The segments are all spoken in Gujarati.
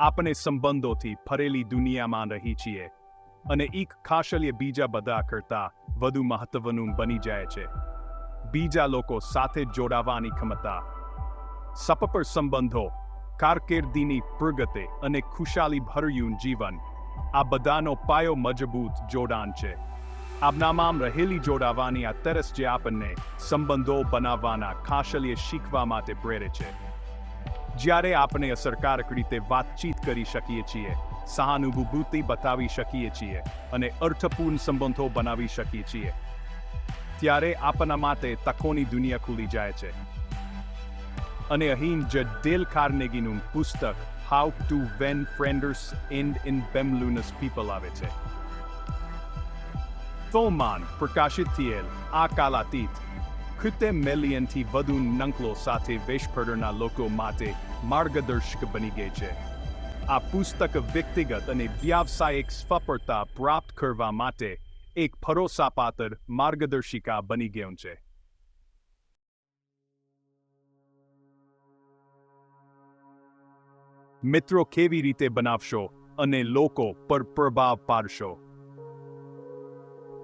આપણે સંબંધોથી ફરેલી દુનિયામાં રહી છીએ અને એક ખાશલ્ય બીજા બધા કરતા વધુ મહત્વનું બની જાય છે. બીજા લોકો સાથે જોડાવાની ક્ષમતા, સપપર સંબંધો, કારકિર્દીની પ્રગતિ અને ખુશાલી ભર્યું જીવન, આ બધાનો પાયો મજબૂત જોડાણ છે. આપનામાં રહેલી જોડાવાની આ તરસ જે આપણને સંબંધો બનાવવાના ખાશલ્ય શીખવા માટે પ્રેરે છે. જ્યારે આપણે અસરકારક રીતે વાતચીત કરી શકીએ છીએ, સહાનુભૂતિ બતાવી શકીએ છીએ અને અર્થપૂર્ણ સંબંધો બનાવી શકીએ છીએ, ત્યારે આપણા માટે તકોની દુનિયા ખુલી જાય છે. અને અહીં જ ડેલ કાર્નેગીનું પુસ્તક how to win friends and influence people આવે છે. તોમાન પ્રકાશિત થયેલ આ કાલાતીત કૃત્ય મિલિયનથી વધુ નંકલો સાથે વેશભરના લોકો માટે માર્ગદર્શક બની ગઈ છે. આ પુસ્તક વ્યક્તિગત અને વ્યાવસાયિક સફળતા પ્રાપ્ત કરવા માટે એક ભરોસાપાત્ર માર્ગદર્શિકા બની ગયું છે. મિત્રો કેવી રીતે બનાવશો અને લોકો પર પ્રભાવ પાડશો?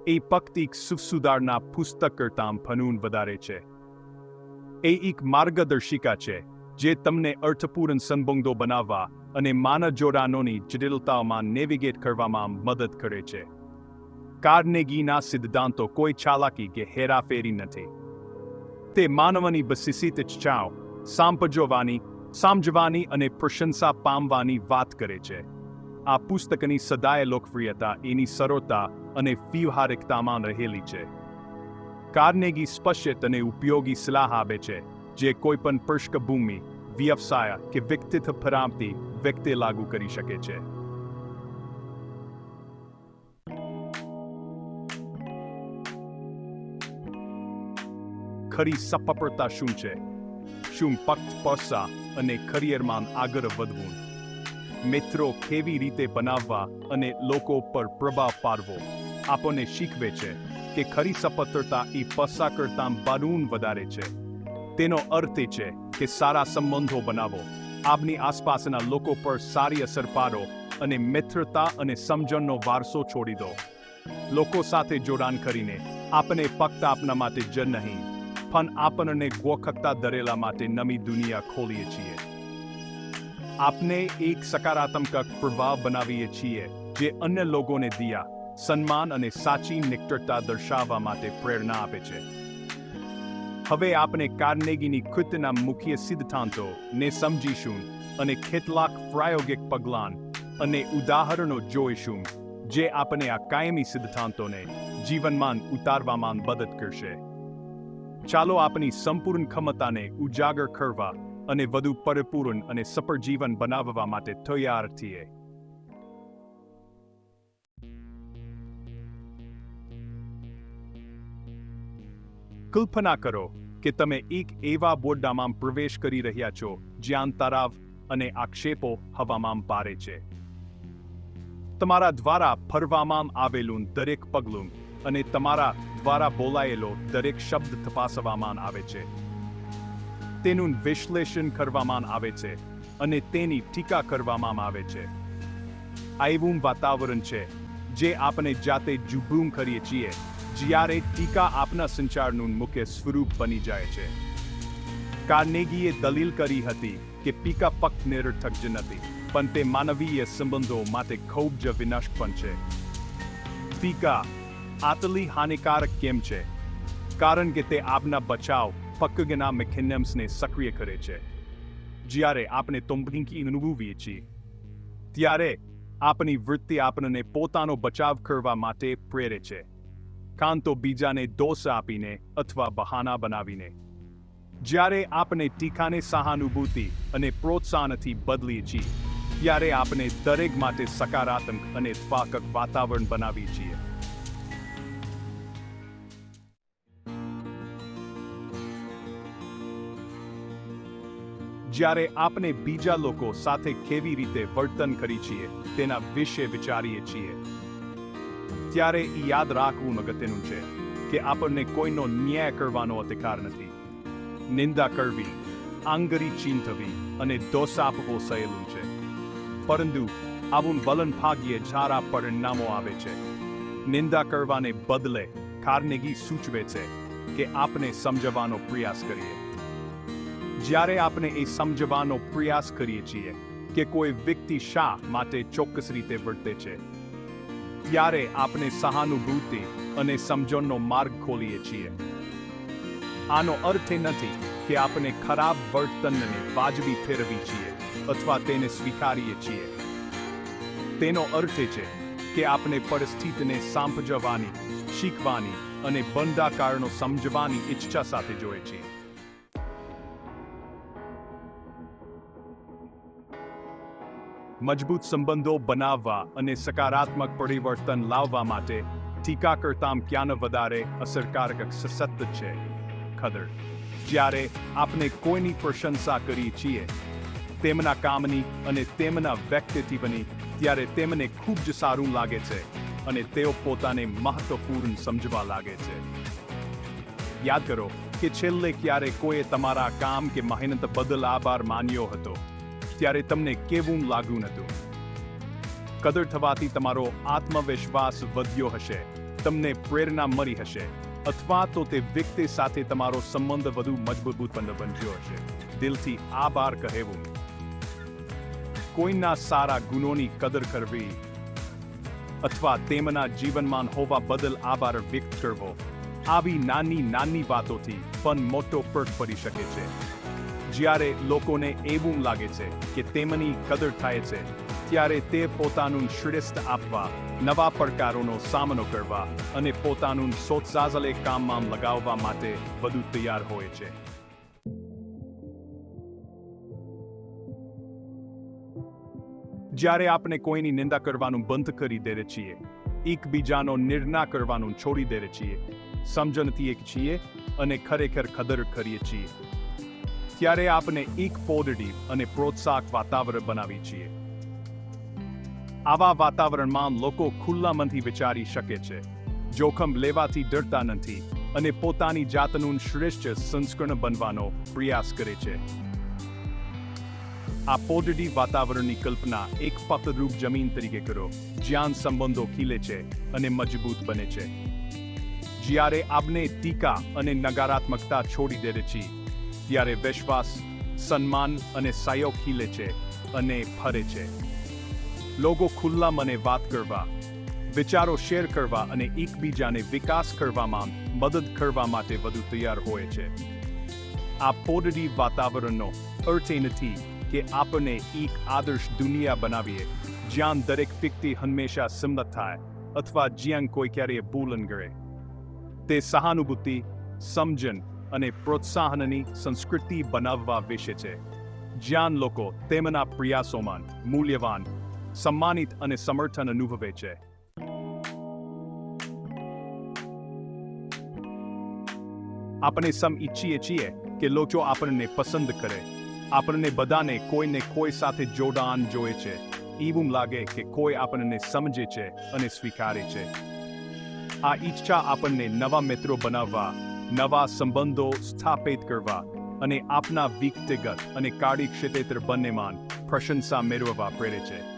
એ પક્તિક સુસુધારના સુધારના પુસ્તક કરતાં ફનૂન વધારે છે. એ એક માર્ગદર્શિકા છે. જે તમને અર્થપૂર્ણ સંબંધો બનાવવા અને માનવ જોડાણોની જટિલતાઓમાં નેવિગેટ કરવામાં મદદ કરે છે. કાર્નેગીના સિદ્ધાંતો કોઈ ચાલાકી કે હેરાફેરી નથી. તે માનવની બસિસિત ઇચ્છાઓ સાંપજોવાની સમજવાની અને પ્રશંસા પામવાની વાત કરે છે. આ પુસ્તકની સદાય લોકપ્રિયતા એની સરળતા અને વ્યવહારિકતામાં રહેલી છે. કાર્નેગી સ્પષ્ટ અને ઉપયોગી સલાહ આપે છે. જે કોઈપણ પૃષ્ઠભૂમિ વ્યવસાય કે વ્યક્તિત્વ ફરામતી વ્યક્તિ લાગુ કરી શકે છે. ખરી સફળતા શું છે? શું ફક્ત પૈસા અને કરિયરમાં આગળ વધવું? મિત્રો કેવી રીતે બનાવવા અને લોકો પર પ્રભાવ પાડવો? આપણને શીખવે છે કે ખરી સફળતા એ પૈસા કરતાં બનૂન વધારે છે. તેનો અર્થ એ છે કે સારા સંબંધો બનાવો. આપની આસપાસના લોકો પર સારી અસર પાડો અને મિત્રતા અને સમજણનો વારસો છોડી દો. લોકો સાથે જોડાણ કરીને આપણે ફક્ત આપના માટે જ નહીં, પણ આપણને ગોખકતા દરેલા માટે નવી દુનિયા ખોલીએ છીએ. આપને એક સકારાત્મક પ્રભાવ બનાવીએ છીએ જે અન્ય લોકોને દિયા, સન્માન અને સાચી નિકટતા દર્શાવવા માટે પ્રેરણા આપે છે. હવે આપણે કાર્નેગીની કૃતના મુખ્ય સિદ્ધાંતો ને સમજીશું અને કેટલાક પ્રાયોગિક પગલાં અને ઉદાહરણો જોઈશું જે આપણે આ કાયમી સિદ્ધાંતોને જીવનમાં ઉતારવામાં મદદ કરશે. ચાલો આપણી સંપૂર્ણ ક્ષમતાને ઉજાગર કરવા અને વધુ પરિપૂર્ણ અને સફળ જીવન બનાવવા માટે તૈયાર થઈએ. કલ્પના કરો કે તમે એક એવા બોર્ડામાં પ્રવેશ કરી રહ્યા છો જ્યાં તરાવ અને આક્ષેપો હવામાં પારે છે. તમારા દ્વારા ફરવામાં આવેલું દરેક પગલું અને તમારા દ્વારા બોલાયેલો દરેક શબ્દ તપાસવામાં આવે છે. તેનું વિશ્લેષણ કરવામાં આવે છે અને તેની ટીકા કરવામાં આવે છે. આ એવું વાતાવરણ છે જે આપણે જાતે જુબૂમ કરીએ છીએ. જ્યારે ટીકા આપના સંચારનું મુખ્ય સ્વરૂપ બની જાય છે. કાર્નેગીએ દલીલ કરી હતી કે પીકા ફક્ત નિરર્થક જ નથી, પણ તે માનવીય સંબંધો માટે ખૂબ જ વિનાશ પણ છે. પીકા આટલી હાનિકારક કેમ છે? કારણ કે તે આપના બચાવ પકગના મિકેનિઝમ્સને સક્રિય કરે છે. જ્યારે આપણે તોંબકી અનુભવીએ છીએ. ત્યારે આપણી વૃત્તિ આપણને પોતાનો બચાવ કરવા માટે પ્રેરે છે. કાં તો બીજાને દોષ આપીને અથવા બહાના બનાવીને. જ્યારે આપણે ટીકાને સહાનુભૂતિ અને પ્રોત્સાહનથી બદલીએ છીએ, ત્યારે આપણે દરેક માટે સકારાત્મક અને ત્વાકક વાતાવરણ બનાવીએ છીએ. જ્યારે આપણે બીજા લોકો સાથે કેવી રીતે વર્તન કરી છીએ, તેના વિશે વિચારીએ છીએ. ત્યારે યાદ રાખવું અગત્યનું છે કે આપણને કોઈનો ન્યાય કરવાનો અધિકાર નથી. નિંદા કરવી, આંગરી ચીંધવી અને દોષ આપવો સહેલું છે. પરંતુ આવું વલન ભાગ્યે સારા પરિણામો આવે છે. નિંદા કરવાને બદલે કાર્નેગી સૂચવે છે કે આપણે સમજવાનો પ્રયાસ કરીએ. જ્યારે આપણે એ સમજવાનો પ્રયાસ કરીએ છીએ કે કોઈ વ્યક્તિ શા માટે ચોક્કસ રીતે વર્તે છે ત્યારે આપણે સહાનુભૂતિ અને સમજણનો માર્ગ ખોલીએ છીએ. આનો અર્થ એ નથી કે આપણે ખરાબ વર્તનને વાજબી ફેરવી છીએ અથવા તેને સ્વીકારીએ છીએ. તેનો અર્થ એ છે કે આપણે પરિસ્થિતિને સાંપજવાની શીખવાની અને બંધા કારણો સમજવાની ઈચ્છા સાથે જોઈએ છીએ. મજબૂત સંબંધો બનાવવા અને સકારાત્મક પરિવર્તન લાવવા માટે ટીકા કરતાં ક્યાં વધારે અસરકારક સશક્ત છે? ખદર, જ્યારે આપણે કોઈની પ્રશંસા કરીએ છીએ, તેમના કામની અને તેમના વ્યક્તિત્વની ત્યારે તેમને ખૂબ જ સારું લાગે છે અને તેઓ પોતાને મહત્વપૂર્ણ સમજવા લાગે છે. યાદ કરો કે છેલ્લે ક્યારે કોઈએ તમારા કામ કે મહેનત બદલ આભાર માન્યો હતો? ત્યારે તમને કેવું લાગ્યું હતું કદર થવાથી તમારો આત્મવિશ્વાસ વધ્યો હશે, તમને પ્રેરણા મળી હશે, અથવા તો તે વ્યક્તિ સાથે તમારો સંબંધ વધુ મજબૂત બન્યો હશે. દિલથી આભાર કહેવું. કોઈના સારા ગુણોની કદર કરવી અથવા તેમના જીવનમાં હોવા બદલ આભાર વ્યક્ત કરવો. આવી નાની નાની વાતોથી પણ મોટો ફરક પડી શકે છે. જ્યારે લોકોને એવું લાગે છે કે તેમની કદર થાય છે, ત્યારે તે પોતાનું શ્રેષ્ઠ આપવા, નવા પડકારોનો સામનો કરવા અને પોતાનું સોત્સાઝલે કામમાં લગાવવા માટે વધુ તૈયાર હોય છે. જ્યારે આપણે કોઈની નિંદા કરવાનું બંધ કરી દે છીએ, એકબીજાનો નિર્ણય કરવાનું છોડી દે છીએ, સમજણથી એક છીએ અને ખરેખર કદર કરીએ છીએ ત્યારે આપણે એક પોઝિટિવ અને પ્રોત્સાહક વાતાવરણ બનાવી છીએ. આવા વાતાવરણમાં લોકો ખુલ્લા મનથી વિચારી શકે છે, જોખમ લેવાથી ડરતા નથી અને પોતાની જાતનું શ્રેષ્ઠ સંસ્કરણ બનવાનો પ્રયાસ કરે છે. આ પોઝિટિવ વાતાવરણની કલ્પના એક પતરૂપ જમીન તરીકે કરો, જ્યાં સંબંધો ખીલે છે અને મજબૂત બને છે. જ્યારે આપણે ટીકા અને નકારાત્મકતા છોડી દે છીએ ત્યારે વિશ્વાસ, સન્માન અને સહયોગ ખીલે છે અને ફરે છે. લોકો ખુલ્લા મને વાત કરવા, વિચારો શેર કરવા અને એકબીજાને વિકાસ કરવામાં મદદ કરવા માટે વધુ તૈયાર હોય છે. આ પોડડી વાતાવરણનો અર્થ એ નથી કે આપણે એક આદર્શ દુનિયા બનાવીએ, જ્યાં દરેક વ્યક્તિ હંમેશા સંમત થાય અથવા જ્યાં કોઈ ક્યારેય ભૂલન ગળે તે સહાનુભૂતિ, સમજણ અને પ્રોત્સાહનની સંસ્કૃતિ બનાવવા વિશે છે. જ્યાં લોકો તેમના પ્રયાસોમાં મૂલ્યવાન, સન્માનિત અને સમર્થન અનુભવે છે. આપણે સમ ઈચ્છીએ છીએ કે લોકો આપણને પસંદ કરે. આપણને બધાને કોઈને કોઈ સાથે જોડાણ જોએ છે. એવું લાગે કે કોઈ આપણને સમજે છે અને સ્વીકારે છે. આ ઈચ્છા આપણને નવા મિત્રો બનાવવા નવા સંબંધો સ્થાપિત કરવા અને આપના વ્યક્તિગત અને કાર્યક્ષેત્ર બંનેમાં પ્રશંસા મેળવવા પ્રેરે છે.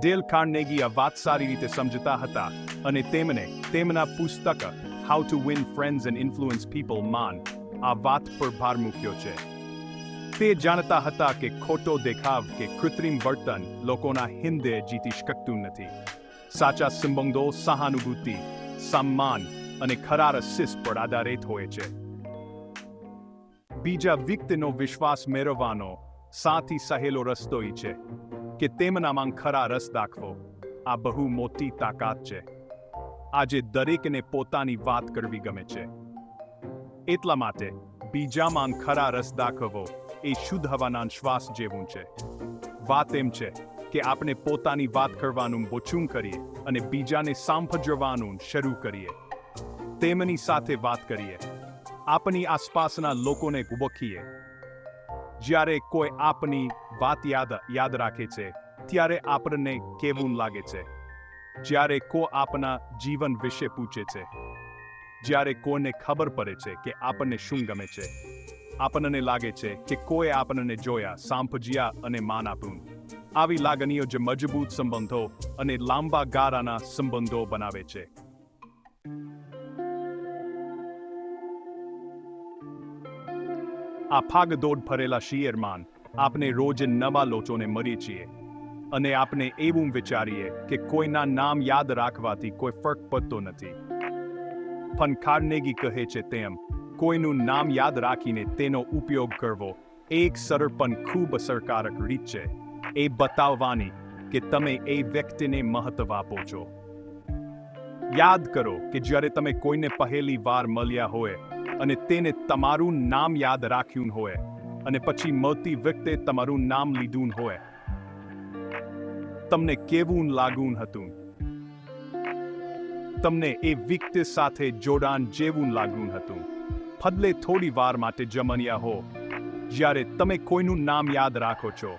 ડેલ કાર્નેગી આ વાત સારી રીતે સમજતા હતા અને તેમને તેમના પુસ્તક how to win friends and influence people માન આ વાત પર ભાર મૂક્યો છે. તે જાણતા હતા કે ખોટો દેખાવ કે કૃત્રિમ વર્તન લોકોના હિંદે જીતી શકતું નથી. સાચા સંબંધો, સહાનુભૂતિ, સન્માન અને ખરા રસિસ પર આધારિત હોય છે. બીજા વ્યક્તિનો વિશ્વાસ મેળવવાનો સાથી સહેલો રસ્તો ઈ છે કે તેમનામાં ખરા રસ દાખવો. આ બહુ મોટી તાકાત છે. આજે દરેકને પોતાની વાત કરવી ગમે છે. એટલા માટે બીજામાં ખરા રસ દાખવવો એ શુદ્ધ હવાના શ્વાસ જેવું છે. વાત એમ છે કે આપણે પોતાની વાત કરવાનું ઓછું કરીએ અને બીજાને સાંભળવાનું શરૂ કરીએ. તેમની સાથે વાત કરીએ. આપની આસપાસના લોકોને ગુબકીએ જ્યારે કોઈ આપની વાત યાદ યાદ રાખે છે, ત્યારે આપણને કેવું લાગે છે? જ્યારે કો આપના જીવન વિશે પૂછે છે. જ્યારે કોઈને ખબર પડે છે કે આપણને શું ગમે છે. આપણને લાગે છે કે કોઈ આપણને જોયા, સાંભજ્યા અને માન આપ્યું આવી લાગણીઓ જે મજબૂત સંબંધો અને લાંબા ગાળાના સંબંધો બનાવે છે. આ ભાગદોડ ભરેલા શિયરમાં આપણે રોજ નવા લોચોને મરીએ છીએ. અને આપણે એવું વિચારીએ કે કોઈના નામ યાદ રાખવાથી કોઈ ફરક પડતો નથી. પણ કાર્નેગી કહે છે તેમ, કોઈનું નામ યાદ રાખીને તેનો ઉપયોગ કરવો એક સરળ પણ ખૂબ અસરકારક રીત છે. એ બતાવવાની કે તમે એ વ્યક્તિને મહત્વ આપો છો. યાદ કરો કે જ્યારે તમે કોઈને પહેલી વાર મળ્યા હોય અને તેને તમારું નામ યાદ રાખ્યું હોય અને પછી મળતી વખતે તમારું નામ લીધું હોય. તમને કેવું લાગુન હતું? તમને એ વ્યક્તિ સાથે જોડાણ જેવું લાગ્યું હતું? ફદલે થોડી વાર માટે જમણ્યા હો. જ્યારે તમે કોઈનું નામ યાદ રાખો છો,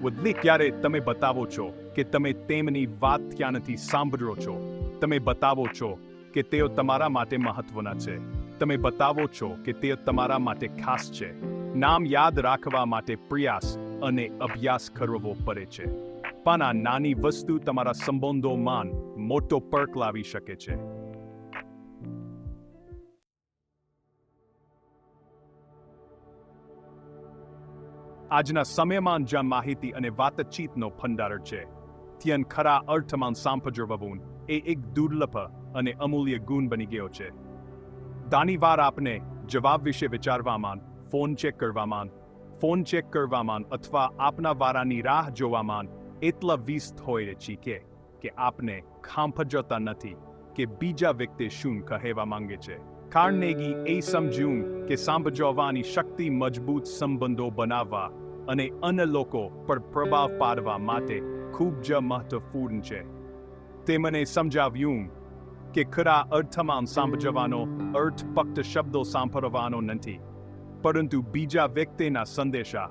બદલે ક્યારે તમે બતાવો છો કે તમે તેમની વાત ક્યાં નથી સાંભળો છો? તમે બતાવો છો કે તેઓ તમારા માટે મહત્વના છે. તમે બતાવો છો કે તે તમારા માટે ખાસ છે. નામ યાદ રાખવા માટે પ્રયાસ અને અભ્યાસ કરવો પડે છે. પણ આ નાની વસ્તુ તમારા સંબંધોમાં મોટો પર્ક લાવી શકે છે. આજના સમયમાં જ્યાં માહિતી અને વાતચીતનો ભંડાર છે ત્યાં ખરા અર્થમાં સાંભળવું એ એક દુર્લભ અને અમૂલ્ય ગુણ બની ગયો છે. દાની વાર આપને જવાબ વિશે વિચારવામાં, ફોન ચેક કરવામાં, ફોન ચેક કરવામાં અથવા આપના વારાની રાહ જોવામાં એટલા વ્યસ્ત હોય છીએ કે આપને ખાંભજતા નથી કે બીજા વ્યક્તિ શું કહેવા માંગે છે. કાર્નેગી એ સમજ્યું કે સાંભળવાની શક્તિ મજબૂત સંબંધો બનાવવા અને અન્ય લોકો પર પ્રભાવ પાડવા માટે ખૂબ જ મહત્વપૂર્ણ છે. તે મને સમજાવ્યું કે ખરા અર્થમાં સાંભળવાનો અર્થ ફક્ત શબ્દો સાંભળવાનો નથી. પરંતુ બીજા વ્યક્તિના સંદેશા,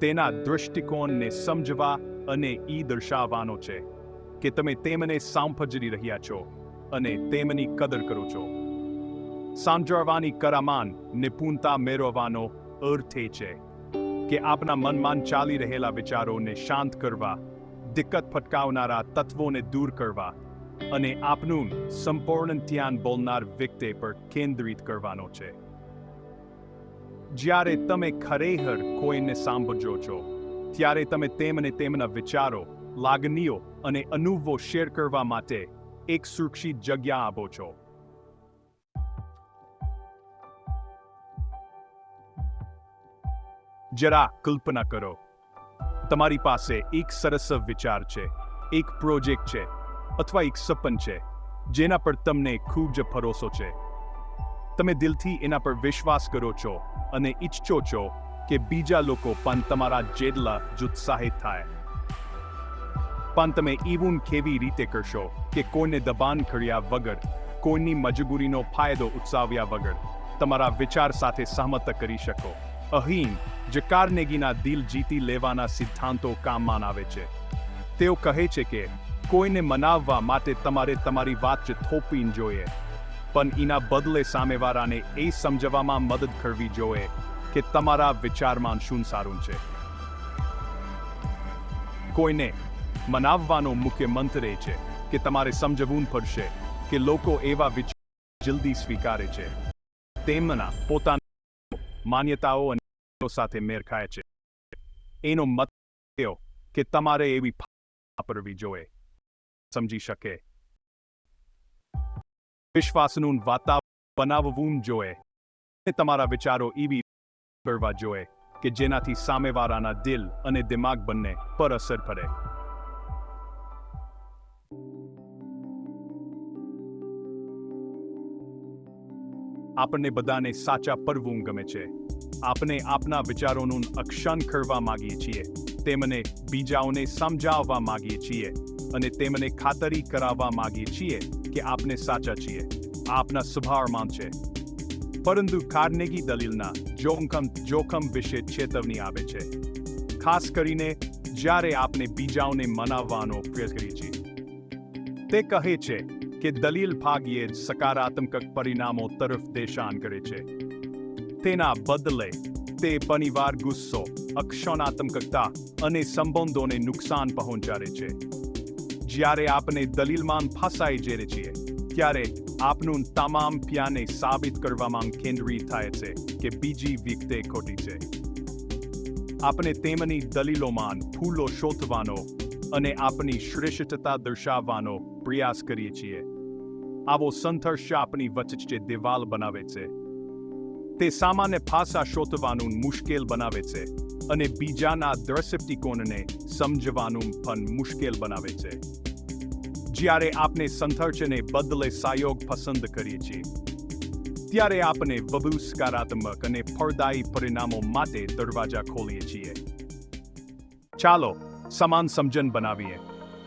તેના દૃષ્ટિકોણને સમજવા અને ઈ દર્શાવવાનો છે કે તમે તેમને સાંભળી રહ્યા છો અને તેમની કદર કરો છો. સાંજળવાની કરામાન નિપુણતા મેળવવાનો અર્થ એ છે કે આપના મનમાં ચાલી રહેલા વિચારોને શાંત કરવા, દિક્કત ફટકાવનારા તત્વોને દૂર કરવા અને આપનું સંપૂર્ણ ધ્યાન બોલનાર વ્યક્તિ પર કેન્દ્રિત કરવાનો છે. જ્યારે તમે ખરેખર કોઈને સાંભળજો છો, ત્યારે તમે તેમને તેમના વિચારો, લાગણીઓ અને અનુભવો શેર કરવા માટે એક સુરક્ષિત જગ્યા આપો છો. જરા કલ્પના કરો. તમારી પાસે એક સરસ વિચાર છે, એક પ્રોજેક્ટ છે. અથવા એક સપન છે, જેના પર તમને ખૂબ જ ભરોસો છે. તમે દિલથી એના પર વિશ્વાસ કરો છો અને ઈચ્છો છો કે બીજા લોકો પણ તમારા જેટલા જુત્સાહિત થાય. પણ તમે એવું કેવી રીતે કરશો કે કોઈને દબાણ કર્યા વગર, કોઈની મજબૂરીનો ફાયદો ઉત્સાવ્યા વગર તમારા વિચાર સાથે સહમત કરી શકો. અહીં જે કાર્નેગીના દિલ જીતી લેવાના સિદ્ધાંતો કામમાં આવે છે. તેઓ કહે છે કે કોઈને મનાવવા માટે તમારે તમારી વાત જ થોપવી જોઈએ. પણ એના બદલે સામેવાળાને એ સમજવામાં મદદ કરવી જોઈએ કે તમારા વિચારમાં શું સારું છે. કોઈને મનાવવાનો મુખ્ય મંત્ર એ છે કે તમારે સમજવું પડશે કે લોકો એવા વિચાર જલ્દી સ્વીકારે છે. તેમના પોતાના માન્યતાઓ અને સાથે મેળ ખાય છે. એનો મત કે તમારે એવી વાપરવી જોઈએ. સમજી શકે. વિશ્વાસનું વાતાવરણ બનાવવું જોઈએ. તમારા વિચારો એવી કરવા જોઈએ કે જેનાથી સામેવાળાના દિલ અને દિમાગ બંને પર અસર પડે. આપણને બધાને સાચા પરવું ગમે છે. આપણે આપના વિચારોનું અક્ષણ કરવા માગીએ છીએ. તેમને બીજાઓને સમજાવવા માગીએ છીએ. અને તેમને ખાતરી કરાવવા માગીએ છીએ કે આપને સાચા છીએ. આપના સ્વભાવમાં છે. પરંતુ કાર્નેગી દલીલના જોખમ જોખમ વિશે ચેતવણી આવે છે. ખાસ કરીને જ્યારે આપણે બીજાઓને મનાવવાનો પ્રયાસ કરીએ છીએ. તે કહે છે કે દલીલ ભાગ્યે જ સકારાત્મક પરિણામો તરફ દેશાન કરે છે. તેના બદલે તે પરિવાર ગુસ્સો, અક્ષણાત્મકતા અને સંબંધોને નુકસાન પહોંચાડે છે. જ્યારે આપણે દલીલમાં ફસાઈ જઈએ છીએ, ત્યારે આપનું તમામ પ્યાને સાબિત કરવામાં કેન્દ્રિત થાય છે કે બીજી વ્યક્તિ ખોટી છે. આપણે તેમની દલીલોમાં ફૂલો શોધવાનો અને આપની શ્રેષ્ઠતા દર્શાવવાનો પ્રયાસ કરીએ છીએ. આવો સંઘર્ષ આપણી વચ્ચે દિવાલ બનાવે છે. તે સામાન્ય ભાષા શોધવાનું મુશ્કેલ બનાવે છે. અને બીજાના દ્રષ્ટિકોણને સમજવાનું પણ મુશ્કેલ બનાવે છે. જ્યારે આપણે સંઘર્ષને બદલે સહયોગ પસંદ કરીએ છીએ, ત્યારે આપણે વધુ સકારાત્મક અને ફળદાયી પરિણામો માટે દરવાજા ખોલીએ છીએ. ચાલો, સમાન સમજણ બનાવીએ.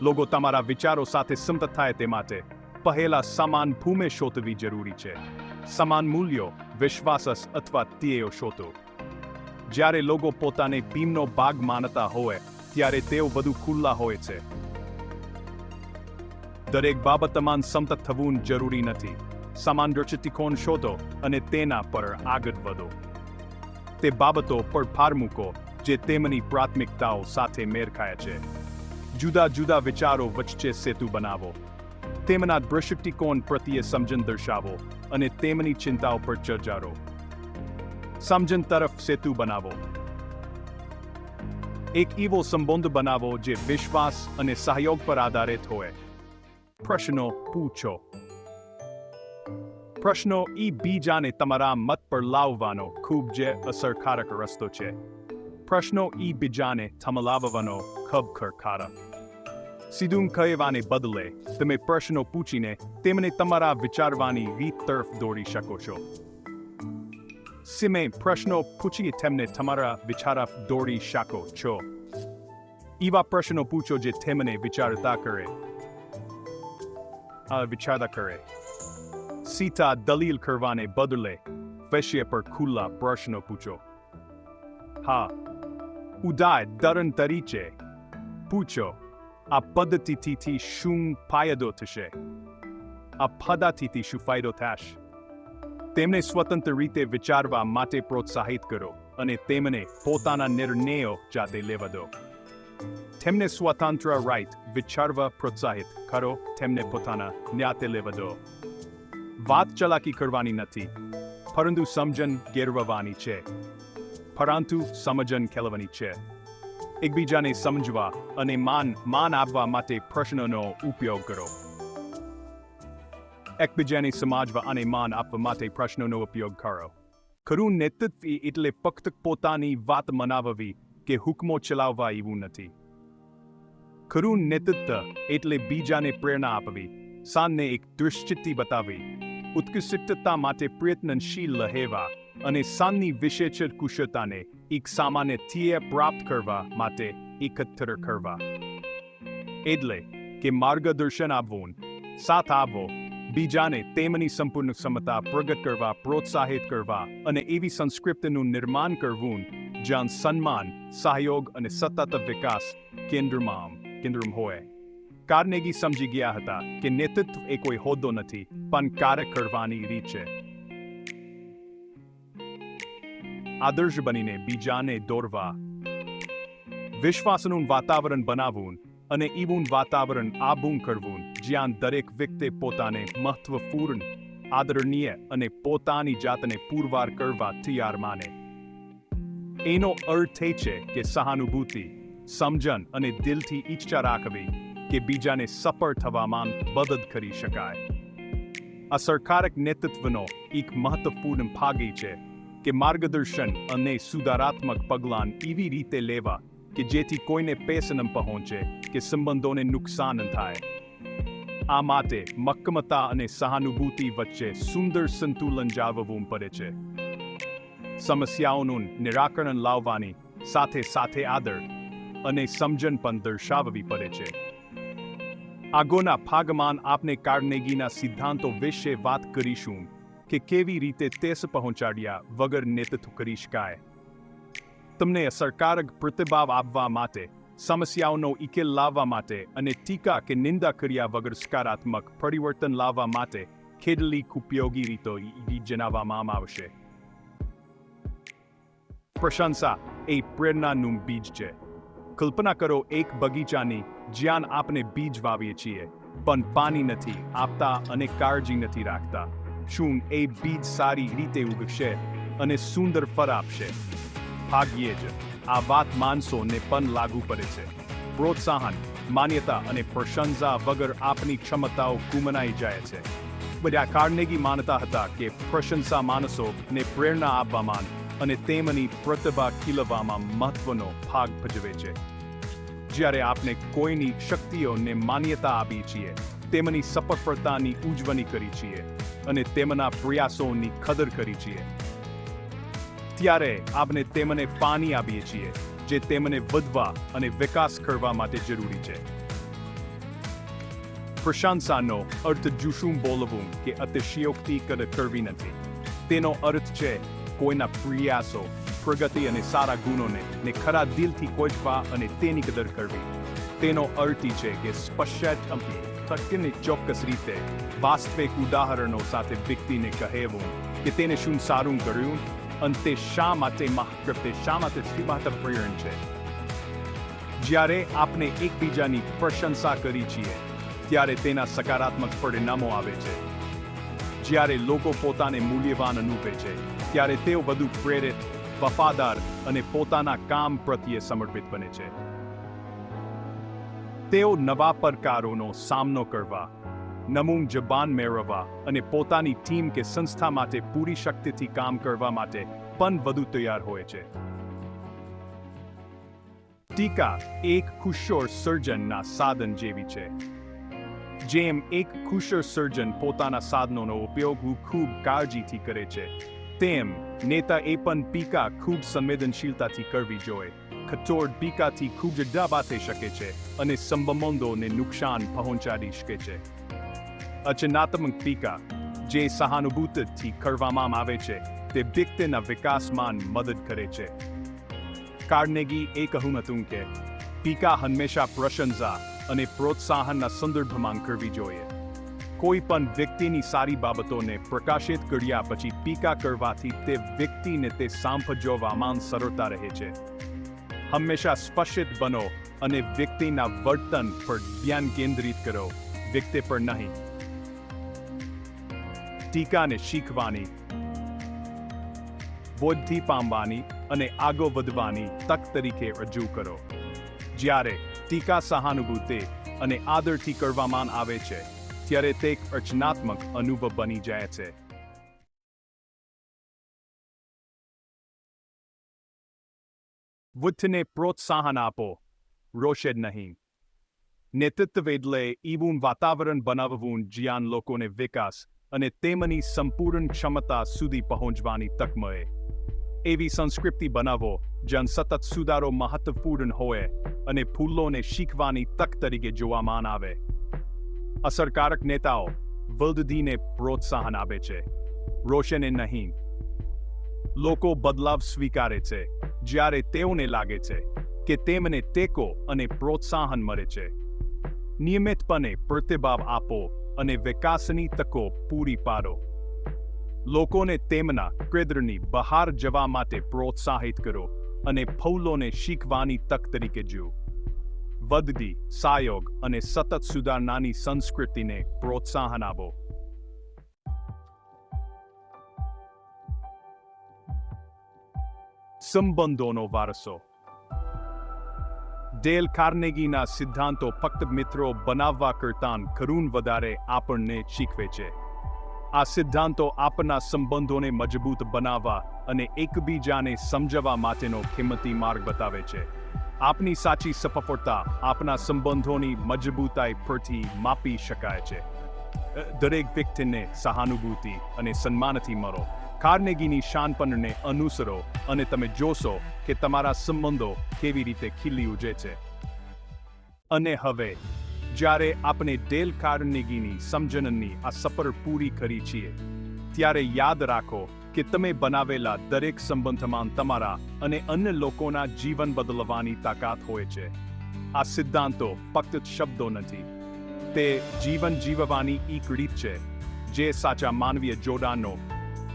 લોકો તમારા વિચારો સાથે સંમત થાય તે માટે પહેલા સમાન ભૂમે શોધવી જરૂરી છે. સમાન મૂલ્યો, વિશ્વાસ અથવા ધ્યેયો શોધો. જ્યારે લોકો પોતાને ટીમનો ભાગ માનતા હોય, ત્યારે તેઓ વધુ ખુલ્લા હોય છે. દરેક બાબતમાં સમત થવું જરૂરી નથી. સમાન દ્રષ્ટિકોણ શોધો અને તેના પર આગળ વધો. તે બાબતો પર ભાર મૂકો, જે તેમની પ્રાથમિકતાઓ સાથે મેળ ખાય છે. જુદા જુદા વિચારો વચ્ચે સેતુ બનાવો. તેમના દૃષ્ટિકોણ પ્રત્યે સમજણ દર્શાવો અને તેમની ચિંતાઓ પર ચર્ચા ચર્ચારો સમજણ તરફ સેતુ બનાવો. એક એવો સંબંધ બનાવો જે વિશ્વાસ અને સહયોગ પર આધારિત હોય. પ્રશ્નો પૂછો. પ્રશ્નો ઈ બીજાને તમારા મત પર લાવવાનો ખૂબ જ અસરકારક રસ્તો છે. પ્રશ્નો ઈ બીજાને થમલાવવાનો ખબખર ખારા સીધું કહેવાને બદલે, તમે પ્રશ્નો પૂછીને તેમને તમારા વિચારવાની રીત તરફ દોરી શકો છો. સિમે પ્રશ્નો પૂછી તેમને તમારા વિચાર દોરી શકો છો એવા પ્રશ્નો પૂછો જે તેમને વિચારતા કરે વિચારતા કરે સીતા દલીલ કરવાને બદલે વિષય પર ખુલ્લા પ્રશ્નો પૂછો હા ઉદાય દરણ તરીકે પૂછો આ પદ્ધતિથી શું ફાયદો થશે આ પદ્ધતિથી શું ફાયદો થશે તેમને સ્વતંત્ર રીતે વિચારવા માટે પ્રોત્સાહિત કરો અને તેમને પોતાના નિર્ણયો જાતે લેવા દો. તેમને સ્વતંત્ર રાઈટ વિચારવા પ્રોત્સાહિત કરો. તેમને પોતાના ન્યાતે લેવા દો. વાત ચલાકી કરવાની નથી, પરંતુ સમજણ ગેરવવાની છે. પરંતુ સમજણ ખેલવાની છે. એકબીજાને સમજવા અને માન માન આપવા માટે પ્રશ્નોનો ઉપયોગ કરો. એકબીજાને સમાજવા અને માન આપવા માટે પ્રશ્નોનો ઉપયોગ કરો ખરું નેતૃત્વ એટલે ફક્ત પોતાની વાત મનાવવી કે હુકમો ચલાવવા એવું નથી ખરું નેતૃત્વ એટલે બીજાને પ્રેરણા આપવી સાનને એક દૃષ્ટિ બતાવી ઉત્કૃષ્ટતા માટે પ્રયત્નશીલ રહેવા અને સાનની વિશેષ કુશળતાને એક સામાન્ય ધ્યેય પ્રાપ્ત કરવા માટે એકત્ર કરવા એટલે કે માર્ગદર્શન આપવું સાથ આપવો બીજાને તેમની સંપૂર્ણ ક્ષમતા પ્રગટ કરવા, પ્રોત્સાહિત કરવા અને એવી સંસ્કૃતિનું નિર્માણ કરવું, જ્યાં સન્માન, સહયોગ અને સતત વિકાસ કેન્દ્રમાં, કેન્દ્રમ હોય. કાર્નેગી સમજી ગયા હતા કે નેતૃત્વ એ કોઈ હોદ્દો નથી, પણ કાર્ય કરવાની રીત છે. આદર્શ બનીને બીજાને દોરવા. વિશ્વાસનું વાતાવરણ બનાવવું અને એવું વાતાવરણ આબૂં કરવું. જ્યાં દરેક વ્યક્તિ પોતાને મહત્વપૂર્ણ, આદરણીય અને પોતાની જાતને પુરવાર કરવા તૈયાર માને. એનો અર્થ એ છે કે સહાનુભૂતિ, સમજણ અને દિલથી ઈચ્છા રાખવી કે બીજાને સફળ થવામાં મદદ કરી શકાય. અસરકારક નેતૃત્વનો એક મહત્વપૂર્ણ ભાગ છે કે માર્ગદર્શન અને સુધારાત્મક પગલાં એવી રીતે લેવા કે જેથી કોઈને પેસનમ પહોંચે કે સંબંધોને નુકસાન થાય. આ માટે મક્કમતા અને સહાનુભૂતિ વચ્ચે સુંદર સંતુલન જાળવવું પડે છે. સમસ્યાઓનું નિરાકરણ લાવવાની સાથે સાથે આદર અને સમજણ પણ દર્શાવવી પડે છે. આગોના ભાગમાં આપને કાર્નેગીના સિદ્ધાંતો વિશે વાત કરીશું કે કેવી રીતે તેસ પહોંચાડ્યા વગર નેતૃત્વ કરી શકાય તમને અસરકારક પ્રતિભાવ આપવા માટે સમસ્યાઓનો ઉકેલ લાવવા માટે અને ટીકા કે નિંદા કર્યા વગર સકારાત્મક પરિવર્તન લાવવા માટે કેટલીક ઉપયોગી રીતો જણાવવામાં આવશે. પ્રશંસા એ પ્રેરણાનું બીજ છે. કલ્પના કરો એક બગીચાની જ્યાં આપણે બીજ વાવીએ છીએ, પણ પાણી નથી, આપતા અને કાળજી નથી રાખતા. શું એ બીજ સારી રીતે ઉગશે અને સુંદર ફળ આપશે? ભાગ્યે જ. આ વાત માનસોને પણ લાગુ પડે છે. પ્રોત્સાહન, માન્યતા અને પ્રશંસા વગર આપની ક્ષમતાઓ ગુમનાઈ જાય છે. બધા કાર્નેગી માનતા હતા કે પ્રશંસા માણસોને પ્રેરણા આપવામાં અને તેમની પ્રતિભા ખીલવામાં મહત્વનો ભાગ ભજવે છે. જ્યારે આપણે કોઈની શક્તિઓને માન્યતા આપી છીએ, તેમની સફળતાની ઉજવણી કરી છીએ અને તેમના પ્રયાસોની કદર કરી છીએ. ત્યારે આપણે તેમને પાણી આપીએ છીએ, જે તેમને વધવા અને વિકાસ કરવા માટે જરૂરી છે. પ્રશંસાનો અર્થ જુશું બોલવું કે અતિશયોક્તિ કરવી નથી. તેનો અર્થ છે, કોઈના પ્રયાસો, પ્રગતિ અને સારા ગુણોને ને ખરા દિલથી કોચવા અને તેની કદર કરવી. તેનો અર્થ છે કે સ્પષ્ટ સત્યને ચોક્કસ રીતે, વાસ્તવિક ઉદાહરણો સાથે વ્યક્તિને કહેવું કે તેને શું સારું કર્યું? અને તે શા માટે મહાકૃત્ય શા માટે શ્રી મહત્વપૂર્ણ છે? જ્યારે આપણે એકબીજાની પ્રશંસા કરી છીએ, ત્યારે તેના સકારાત્મક પરિણામો આવે છે. જ્યારે લોકો પોતાને મૂલ્યવાન અનુભવે છે, ત્યારે તેઓ વધુ પ્રેરિત, વફાદાર અને પોતાના કામ પ્રત્યે સમર્પિત બને છે. તેઓ નવા પડકારોનો સામનો કરવા નમૂન જબાન મેળવવા અને પોતાની ટીમ કે સંસ્થા માટે પૂરી શક્તિથી કામ કરવા માટે પણ વધુ તૈયાર હોય છે. ટીકા એક ખુશોર સર્જનના સાધન જેવી છે. જેમ એક ખુશર સર્જન પોતાના સાધનોનો ઉપયોગ ખૂબ કાળજીથી કરે છે, તેમ નેતા એ પણ પીકા ખૂબ સંવેદનશીલતાથી કરવી જોઈએ. કઠોર પીકાથી ખૂબ જ થઈ શકે છે અને સંબંધોને નુકસાન પહોંચાડી શકે છે. અચનાત્મક ટીકા જે સહાનુભૂતિથી કરવામાં આવે છે તે વ્યક્તિના વિકાસમાં મદદ કરે છે કાર્નેગી એ કહ્યું હતું કે ટીકા હંમેશા પ્રશંસા અને પ્રોત્સાહનના સંદર્ભમાં કરવી જોઈએ કોઈ પણ વ્યક્તિની સારી બાબતોને પ્રકાશિત કર્યા પછી ટીકા કરવાથી તે વ્યક્તિને તે સાંભળવામાં સરળતા રહે છે હંમેશા સ્પષ્ટ બનો અને વ્યક્તિના વર્તન પર ધ્યાન કેન્દ્રિત કરો વ્યક્તિ પર નહીં ટીકાને શીખવાની બોધથી પામવાની અને આગળ વધવાની તક તરીકે રજૂ કરો. જ્યારે ટીકા સહાનુભૂતિ અને આદરથી કરવામાં આવે છે, ત્યારે તે એક રચનાત્મક અનુભવ બની જાય છે. બુદ્ધને પ્રોત્સાહન આપો. રોષે નહીં. નેતૃત્વ એટલે એવું વાતાવરણ બનાવવું, જ્યાં લોકોને વિકાસ અને તેમની સંપૂર્ણ ક્ષમતા સુધી પહોંચવાની તક મળે એવી સંસ્કૃતિ બનાવો, જ્યાં સતત સુધારો મહત્વપૂર્ણ હોય અને ફૂલોને શીખવાની તક તરીકે જોવામાં આવે. અસરકારક નેતાઓ વલ્દધીને પ્રોત્સાહન આપે છે. રોશને નહીં. લોકો બદલાવ સ્વીકારે છે, જ્યારે તેઓને લાગે છે કે તેમને ટેકો અને પ્રોત્સાહન મળે છે. નિયમિતપણે પ્રતિભાવ આપો અને વિકાસની તકો પૂરી પાડો. લોકોને તેમના કેન્દ્રની બહાર જવા માટે પ્રોત્સાહિત કરો અને ફૌલોને શીખવાની તક તરીકે જુઓ. વધતી સહયોગ અને સતત સુધારણાની સંસ્કૃતિને પ્રોત્સાહન આપો. સંબંધોનો વારસો ડેલ કાર્નેગીના સિદ્ધાંતો ફક્ત મિત્રો બનાવવા કરતાં કરુણ વધારે આપણને શીખવે છે. આ સિદ્ધાંતો આપના સંબંધોને મજબૂત બનાવવા અને એકબીજાને સમજવા માટેનો કિંમતી માર્ગ બતાવે છે. આપની સાચી સફળતા આપના સંબંધોની મજબૂતાઈ પરથી માપી શકાય છે. દરેક વ્યક્તિને સહાનુભૂતિ અને સન્માનથી મળો કાર્નેગીની શાનપણને અનુસરો અને તમે જોશો કે તમારા સંબંધો કેવી રીતે ખીલી ઉજે છે. અને હવે, જ્યારે આપણે ડેલ કાર્નેગીની સમજણની આ સફર પૂરી કરી છીએ, ત્યારે યાદ રાખો કે તમે બનાવેલા દરેક સંબંધમાં તમારા અને અન્ય લોકોના જીવન બદલવાની તાકાત હોય છે. આ સિદ્ધાંતો ફક્ત શબ્દો નથી. તે જીવન જીવવાની એક રીત છે, જે સાચા માનવીય જોડાણો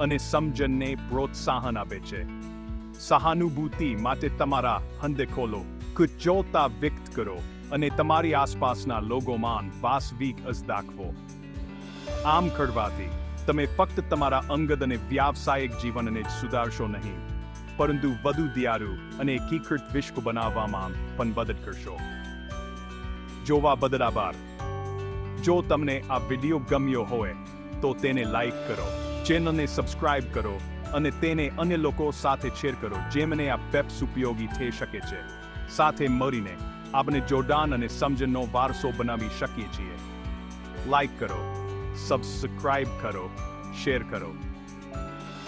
અને સમજણને પ્રોત્સાહન આપે છે. સહાનુભૂતિ માટે તમારા હંદે ખોલો, કુચોતા વ્યક્ત કરો અને તમારી આસપાસના લોકોમાં વાસ્તવિક અસ દાખવો. આમ કરવાથી તમે ફક્ત તમારા અંગત અને વ્યાવસાયિક જીવનને જ સુધારશો નહીં, પરંતુ વધુ દિયારું અને એકીકૃત વિશ્વ બનાવવામાં પણ મદદ કરશો. જોવા બદલ આભાર. જો તમને આ વીડિયો ગમ્યો હોય, તો તેને લાઈક કરો. ચેનલને સબસ્ક્રાઇબ કરો અને તેને અન્ય લોકો સાથે શેર કરો જેમને આ પેપ્સ ઉપયોગી થઈ શકે છે. સાથે મળીને આપણે જોડાણ અને સમજણનો વારસો બનાવી શકીએ છીએ. લાઈક કરો સબસ્ક્રાઇબ કરો શેર કરો.